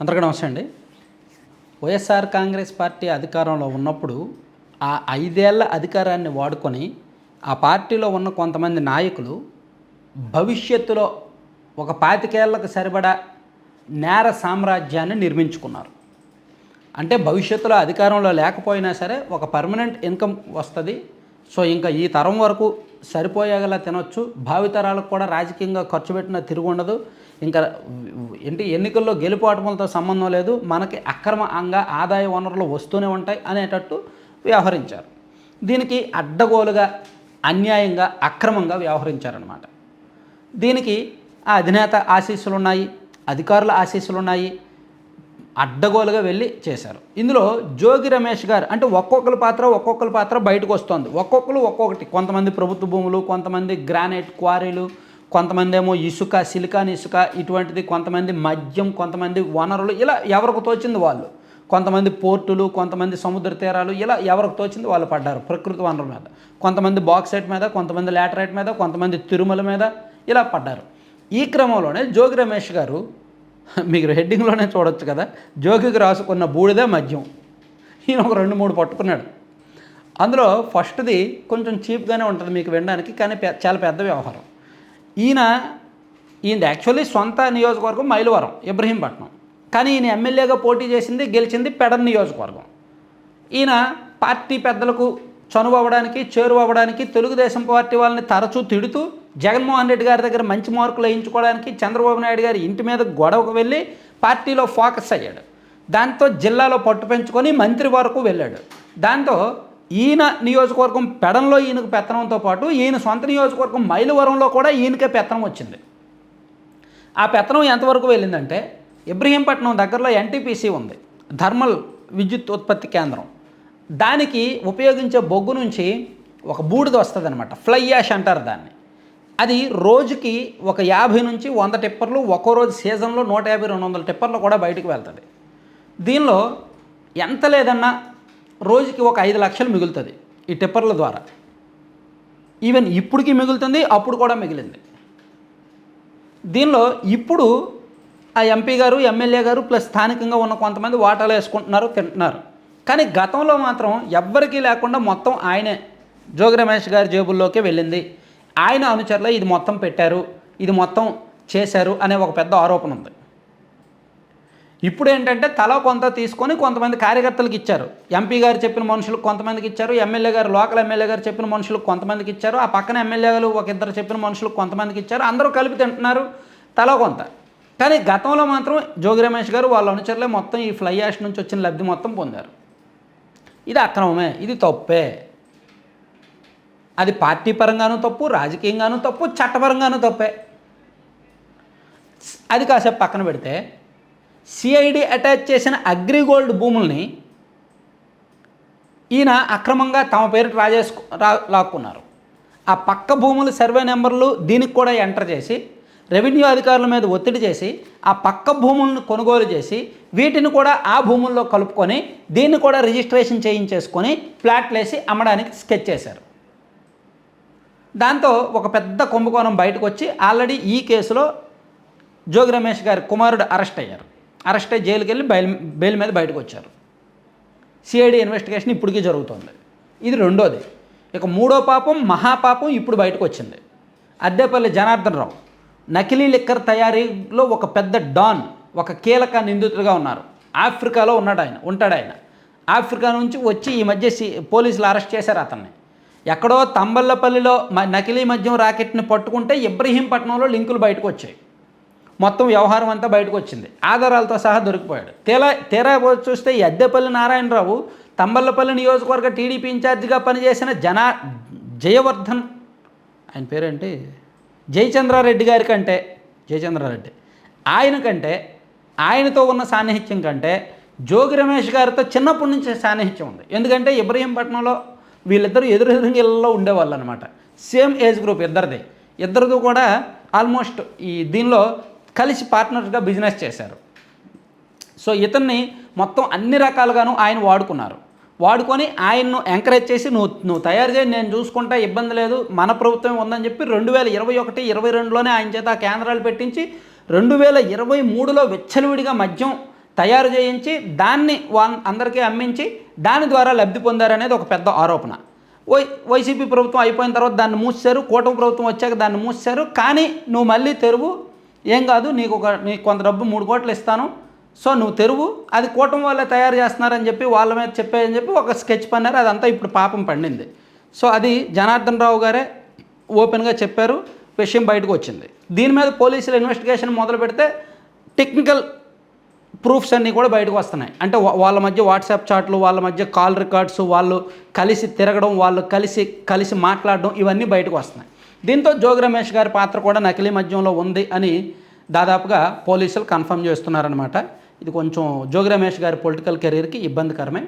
అందరికీ నమస్తే అండి. వైఎస్ఆర్ కాంగ్రెస్ పార్టీ అధికారంలో ఉన్నప్పుడు ఆ ఐదేళ్ళ అధికారాన్ని వాడుకొని ఆ పార్టీలో ఉన్న కొంతమంది నాయకులు భవిష్యత్తులో ఒక పాతికేళ్ళకు సరిపడా నేర సామ్రాజ్యాన్ని నిర్మించుకున్నారు. అంటే భవిష్యత్తులో అధికారంలో లేకపోయినా సరే ఒక పర్మనెంట్ ఇన్కమ్ వస్తుంది. సో ఇంకా ఈ తరం వరకు సరిపోయేలా తినొచ్చు. భావితరాలకు కూడా రాజకీయంగా ఖర్చు పెట్టిన తిరుగు ఉండదు. ఇంకా ఏంటి ఎన్నికల్లో గెలుపోటములతో సంబంధం లేదు. మనకి అక్రమంగా ఆదాయ వనరులు వస్తూనే ఉంటాయి అనేటట్టు వ్యవహరించారు. దీనికి అడ్డగోలుగా అన్యాయంగా అక్రమంగా వ్యవహరించారనమాట దీనికి ఆ అధినేత ఆశీస్సులు ఉన్నాయి అధికారుల ఆశీస్సులు ఉన్నాయి అడ్డగోలుగా వెళ్ళి చేశారు. ఇందులో జోగి రమేష్ గారు అంటే ఒక్కొక్కరి పాత్ర ఒక్కొక్కరి పాత్ర బయటకు వస్తుంది. ఒక్కొక్కరు ఒక్కొక్కటి. కొంతమంది ప్రభుత్వ భూములు కొంతమంది గ్రానైట్ క్వారీలు కొంతమంది ఏమో ఇసుక సిలికాన్ ఇసుక ఇటువంటిది కొంతమంది మద్యం కొంతమంది వనరులు ఇలా ఎవరికి తోచింది వాళ్ళు? కొంతమంది పోర్టులు కొంతమంది సముద్ర తీరాలు ఇలా ఎవరికి తోచింది వాళ్ళు పడ్డారు ప్రకృతి వనరుల మీద? కొంతమంది బాక్సైట్ మీద కొంతమంది లాటరైట్ మీద కొంతమంది తిరుమల మీద ఇలా పడ్డారు. ఈ క్రమంలోనే జోగి రమేష్ గారు మీకు హెడ్డింగ్లోనే చూడొచ్చు కదా. జోగికి రాసుకున్న బూడిద మద్యం. ఈయన ఒక రెండు మూడు పట్టుకున్నాడు. అందులో ఫస్ట్ది కొంచెం చీప్గానే ఉంటుంది మీకు వినడానికి కానీ చాలా పెద్ద వ్యవహారం. ఈయన ఈయన యాక్చువల్లీ సొంత నియోజకవర్గం మైలవరం ఇబ్రహీంపట్నం. కానీ ఈయన ఎమ్మెల్యేగా పోటీ చేసింది గెలిచింది పెడన్ నియోజకవర్గం. ఈయన పార్టీ పెద్దలకు చనువు అవ్వడానికి చేరువ అవ్వడానికి తెలుగుదేశం పార్టీ వాళ్ళని తరచూ తిడుతూ జగన్మోహన్ రెడ్డి గారి దగ్గర మంచి మార్కులు వేయించుకోవడానికి చంద్రబాబు నాయుడు గారి ఇంటి మీద గొడవకు వెళ్ళి పార్టీలో ఫోకస్ అయ్యాడు. దాంతో జిల్లాలో పట్టు పెంచుకొని మంత్రి వరకు వెళ్ళాడు. దాంతో ఈయన నియోజకవర్గం పెడంలో ఈయనకు పెత్తనంతో పాటు ఈయన సొంత నియోజకవర్గం మైలవరంలో కూడా ఈయనకే పెత్తనం వచ్చింది. ఆ పెత్తనం ఎంతవరకు వెళ్ళిందంటే ఇబ్రహీంపట్నం దగ్గరలో ఎన్టీపీసీ ఉంది థర్మల్ విద్యుత్ ఉత్పత్తి కేంద్రం. దానికి ఉపయోగించే బొగ్గు నుంచి ఒక బూడిద వస్తుంది అనమాట ఫ్లై యాష్ అంటారు దాన్ని. అది రోజుకి ఒక యాభై నుంచి వంద టిప్పర్లు ఒక్కో రోజు సీజన్లో నూట యాభై రెండు వందల టిప్పర్లు కూడా బయటకు వెళ్తుంది. దీనిలో ఎంత లేదన్నా రోజుకి ఒక ఐదు లక్షలు మిగులుతుంది ఈ టిప్పర్ల ద్వారా. ఈవెన్ ఇప్పటికి మిగులుతుంది అప్పుడు కూడా మిగిలింది. దీనిలో ఇప్పుడు ఆ ఎంపీ గారు ఎమ్మెల్యే గారు ప్లస్ స్థానికంగా ఉన్న కొంతమంది వాటాలు వేసుకుంటున్నారు తింటున్నారు. కానీ గతంలో మాత్రం ఎవ్వరికీ లేకుండా మొత్తం ఆయనే. జోగి రమేష్ గారి జేబుల్లోకి వెళ్ళింది. ఆయన అనుచరులే ఇది మొత్తం పెట్టారు ఇది మొత్తం చేశారు అనే ఒక పెద్ద ఆరోపణ ఉంది. ఇప్పుడు ఏంటంటే తల కొంత తీసుకొని కొంతమంది కార్యకర్తలకు ఇచ్చారు. ఎంపీ గారు చెప్పిన మనుషులకు కొంతమందికి ఇచ్చారు ఎమ్మెల్యే గారు లోకల్ ఎమ్మెల్యే గారు చెప్పిన మనుషులకు కొంతమందికి ఇచ్చారు ఆ పక్కన ఎమ్మెల్యేలు ఒక ఇద్దరు చెప్పిన మనుషులకు కొంతమందికి ఇచ్చారు అందరూ కలిపి తింటున్నారు తల కొంత. కానీ గతంలో మాత్రం జోగి రమేష్ గారు వాళ్ళ అనుచరులే మొత్తం ఈ ఫ్లై యాష్ నుంచి వచ్చిన లబ్ధి మొత్తం పొందారు. ఇది అక్రమమే ఇది తప్పే. అది పార్టీ పరంగానూ తప్పు రాజకీయంగానూ తప్పు చట్టపరంగానూ తప్పే. అది కాసేపు పక్కన పెడితే సిఐడి అటాచ్ చేసిన అగ్రిగోల్డ్ భూముల్ని ఈయన అక్రమంగా తమ పేరు రాజేసుకు రా లాక్కున్నారు. ఆ పక్క భూముల సర్వే నెంబర్లు దీనికి కూడా ఎంటర్ చేసి రెవెన్యూ అధికారుల మీద ఒత్తిడి చేసి ఆ పక్క భూములను కొనుగోలు చేసి వీటిని కూడా ఆ భూముల్లో కలుపుకొని దీన్ని కూడా రిజిస్ట్రేషన్ చేయించేసుకొని ఫ్లాట్లు వేసి అమ్మడానికి స్కెచ్ చేశారు. దాంతో ఒక పెద్ద కుంభకోణం బయటకు వచ్చి ఆల్రెడీ ఈ కేసులో జోగి రమేష్ గారి కుమారుడు అరెస్ట్ అయ్యారు. అరెస్ట్ అయ్యి జైలుకి వెళ్ళి బయలు బెయిల్ మీద బయటకు వచ్చారు సిఐడి ఇన్వెస్టిగేషన్ ఇప్పటికీ జరుగుతోంది. ఇది రెండోది. ఇక మూడో పాపం మహాపాపం ఇప్పుడు బయటకు వచ్చింది అద్దెపల్లి జనార్దన్ రావు నకిలీ లిక్కర్ తయారీలో ఒక పెద్ద డాన్ ఒక కీలక నిందితుడిగా ఉన్నారు. ఆఫ్రికాలో ఉన్నాడు ఆయన ఉంటాడు ఆయన ఆఫ్రికా నుంచి వచ్చి ఈ మధ్య సి పోలీసులు అరెస్ట్ చేశారు అతన్ని. ఎక్కడో తంబల్లపల్లిలో మ నకిలీ మద్యం రాకెట్ని పట్టుకుంటే ఇబ్రహీంపట్నంలో లింకులు బయటకు వచ్చాయి మొత్తం వ్యవహారం అంతా బయటకు వచ్చింది ఆధారాలతో సహా దొరికిపోయాడు. తీరా తీరా చూస్తే ఎద్దేపల్లి అద్దెపల్లి నారాయణరావు తంబల్లపల్లి నియోజకవర్గ టీడీపీ ఇన్ఛార్జిగా పనిచేసిన జనా జయవర్ధన్ ఆయన పేరేంటి? జయచంద్రారెడ్డి గారి కంటే జయచంద్రారెడ్డి ఆయన కంటే ఆయనతో ఉన్న సాన్నిహిత్యం కంటే జోగి రమేష్ గారితో చిన్నప్పటి నుంచి సాన్నిహిత్యం ఉంది. ఎందుకంటే ఇబ్రహీంపట్నంలో వీళ్ళిద్దరూ ఎదురెదురుగా ఇళ్ళలో ఉండేవాళ్ళు అనమాట సేమ్ ఏజ్ గ్రూప్ ఇద్దరిది. ఇద్దరిది కూడా ఆల్మోస్ట్ ఈ దీనిలో కలిసి పార్ట్నర్స్గా బిజినెస్ చేశారు. సో ఇతన్ని మొత్తం అన్ని రకాలుగాను ఆయన వాడుకున్నారు. వాడుకొని ఆయన్ను ఎంకరేజ్ చేసి నువ్వు నువ్వు తయారు చేయి నేను చూసుకుంటా ఇబ్బంది లేదు మన ప్రభుత్వం ఉందని చెప్పి రెండు వేల ఇరవై ఒకటి ఇరవై రెండులోనే ఆయన చేత కేంద్రాలు పెట్టించి రెండు వేల ఇరవై మూడులో విచ్చలవిడిగా మద్యం తయారు చేయించి దాన్ని వాళ్ళ అందరికీ అమ్మించి దాని ద్వారా లబ్ధి పొందారనేది ఒక పెద్ద ఆరోపణ. వై వైసీపీ ప్రభుత్వం అయిపోయిన తర్వాత దాన్ని మూసారు కూటమి ప్రభుత్వం వచ్చాక దాన్ని మూసారు కానీ నువ్వు మళ్ళీ తెరువు. ఏం కాదు నీకు ఒక నీకు కొంత డబ్బు మూడు కోట్లు ఇస్తాను. సో నువ్వు తెరువు. అది కూటమి వాళ్ళే తయారు చేస్తున్నారని చెప్పి వాళ్ళ మీద చెప్పాయని చెప్పి ఒక స్కెచ్ పన్నారు. అదంతా ఇప్పుడు పాపం పండింది. సో అది జనార్దన్ రావు గారే ఓపెన్గా చెప్పారు. విషయం బయటకు వచ్చింది. దీని మీద పోలీసులు ఇన్వెస్టిగేషన్ మొదలు పెడితే టెక్నికల్ ప్రూఫ్స్ అన్నీ కూడా బయటకు వస్తున్నాయి. అంటే వాళ్ళ మధ్య వాట్సాప్ చాట్లు వాళ్ళ మధ్య కాల్ రికార్డ్స్ వాళ్ళు కలిసి తిరగడం వాళ్ళు కలిసి కలిసి మాట్లాడడం ఇవన్నీ బయటకు వస్తున్నాయి. దీంతో జోగి రమేష్ గారి పాత్ర కూడా నకిలీ మద్యంలో ఉంది అని దాదాపుగా పోలీసులు కన్ఫర్మ్ చేస్తున్నారనమాట ఇది కొంచెం జోగి రమేష్ గారి పొలిటికల్ కెరీర్కి ఇబ్బందికరమే.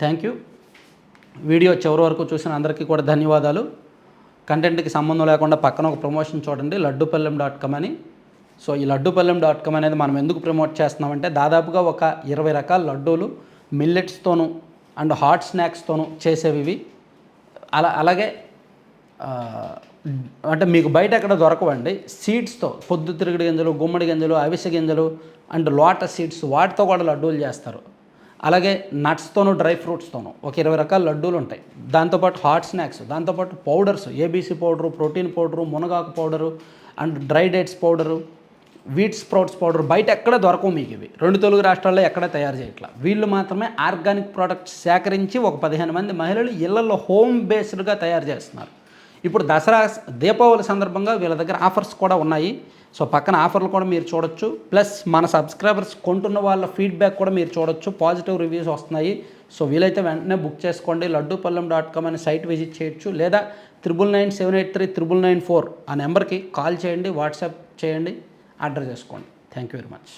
Thank you. వీడియో చివరి వరకు చూసిన అందరికీ కూడా ధన్యవాదాలు. కంటెంట్కి సంబంధం లేకుండా పక్కన ఒక ప్రమోషన్ చూడండి. లడ్డుపల్లెం డాట్ కామ్ అని. సో ఈ లడ్డుపల్లెం డాట్ కామ్ అనేది మనం ఎందుకు ప్రమోట్ చేస్తున్నామంటే దాదాపుగా ఒక ఇరవై రకాల లడ్డూలు మిల్లెట్స్తోనూ అండ్ హాట్ స్నాక్స్తోనూ చేసేవి అలా అలాగే అంటే మీకు బయట ఎక్కడ దొరకవండి. సీడ్స్తో పొద్దుతిరుగుడు గింజలు గుమ్మడి గింజలు అవిసె గింజలు అండ్ లోటస్ సీడ్స్ వాటితో కూడా లడ్డూలు చేస్తారు. అలాగే నట్స్తోను డ్రై ఫ్రూట్స్తోనూ ఒక ఇరవై రకాల లడ్డూలు ఉంటాయి. దాంతోపాటు హాట్ స్నాక్స్ దాంతోపాటు powders ABC powder protein powder మునగాకు powder and dry dates powder wheat sprouts powder బయట ఎక్కడ దొరకవు మీకు ఇవి. రెండు తెలుగు రాష్ట్రాల్లో ఎక్కడ తయారు చేయట్లా. వీళ్ళు మాత్రమే ఆర్గానిక్ ప్రోడక్ట్స్ సేకరించి ఒక పదిహేను మంది మహిళలు ఇళ్ళలో హోమ్ బేస్డ్గా తయారు చేస్తున్నారు. ఇప్పుడు దసరా దీపావళి సందర్భంగా వీళ్ళ దగ్గర ఆఫర్స్ కూడా ఉన్నాయి. సో పక్కన ఆఫర్లు కూడా మీరు చూడొచ్చు. ప్లస్ మన సబ్స్క్రైబర్స్ కొంటున్న వాళ్ళ ఫీడ్బ్యాక్ కూడా మీరు చూడొచ్చు. పాజిటివ్ రివ్యూస్ వస్తున్నాయి. సో వీలైతే వెంటనే బుక్ చేసుకోండి. లడ్డూపల్లెం డాట్ కామ్ అనే సైట్ విజిట్ చేయొచ్చు. లేదా triple nine seven eight three triple nine four ఆ నెంబర్కి కాల్ చేయండి. వాట్సాప్ చేయండి. ఆర్డర్ చేసుకోండి. Thank you very much